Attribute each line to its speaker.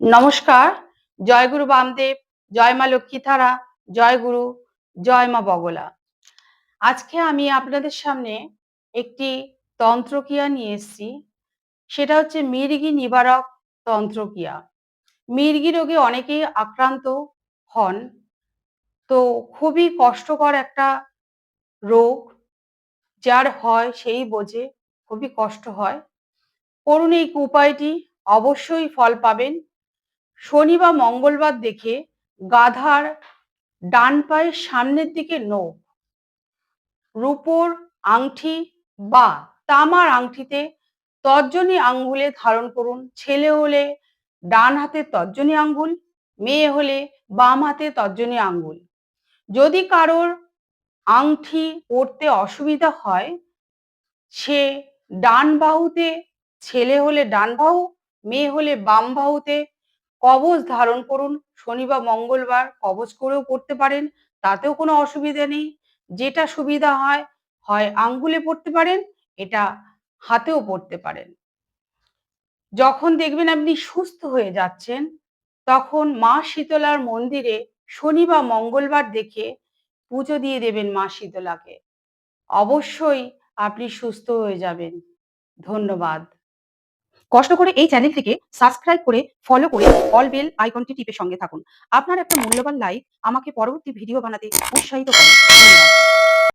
Speaker 1: নমস্কার, জয় গুরু বামদেব, জয় মা লক্ষ্মীথারা জয় গুরু, জয় মা বগলা। আজকে আমি আপনাদের সামনে একটি তন্ত্রক্রিয়া নিয়ে এসেছি। সেটা হচ্ছে মির্গি নিবারক তন্ত্রক্রিয়া। মির্গি রোগে অনেকেই আক্রান্ত হন। তো খুবই কষ্টকর একটা রোগ, যার হয় সেই বোঝে, খুবই কষ্ট হয়। করুন এই উপায়টি, অবশ্যই ফল পাবেন। শনি বা মঙ্গলবার দেখে গাধার ডান পায়ের সামনের দিকে নখ রূপোর আংটি বা তামার আংটিতে তর্জনী আঙ্গুলে ধারণ করুন। ছেলে হলে ডান হাতে তর্জনী আঙ্গুল, মেয়ে হলে বাম হাতে তর্জনী আঙ্গুল। যদি কারোর আংটি পরতে অসুবিধা হয়, সে ডান বাহুতে ছেলে হলে ডান বাহু, মেয়ে হলে বাম বাহুতে কবচ ধারণ করুন। শনি বা মঙ্গলবার কবচ করেও পড়তে পারেন, তাতেও কোনো অসুবিধা নেই। যেটা সুবিধা হয় হয় আঙ্গুলে পড়তে পারেন, এটা হাতেও পড়তে পারেন। যখন দেখবেন আপনি সুস্থ হয়ে যাচ্ছেন, তখন মা শীতলার মন্দিরে শনি বা মঙ্গলবার দেখে পুজো দিয়ে দেবেন মা শীতলাকে। অবশ্যই আপনি সুস্থ হয়ে যাবেন। ধন্যবাদ।
Speaker 2: কষ্ট করে এই চ্যানেলটিকে সাবস্ক্রাইব করে ফলো করে অল বেল আইকনটি টিপে সঙ্গে থাকুন। আপনার একটা মূল্যবান লাইক আমাকে পরবর্তী ভিডিও বানাতে উৎসাহিত করে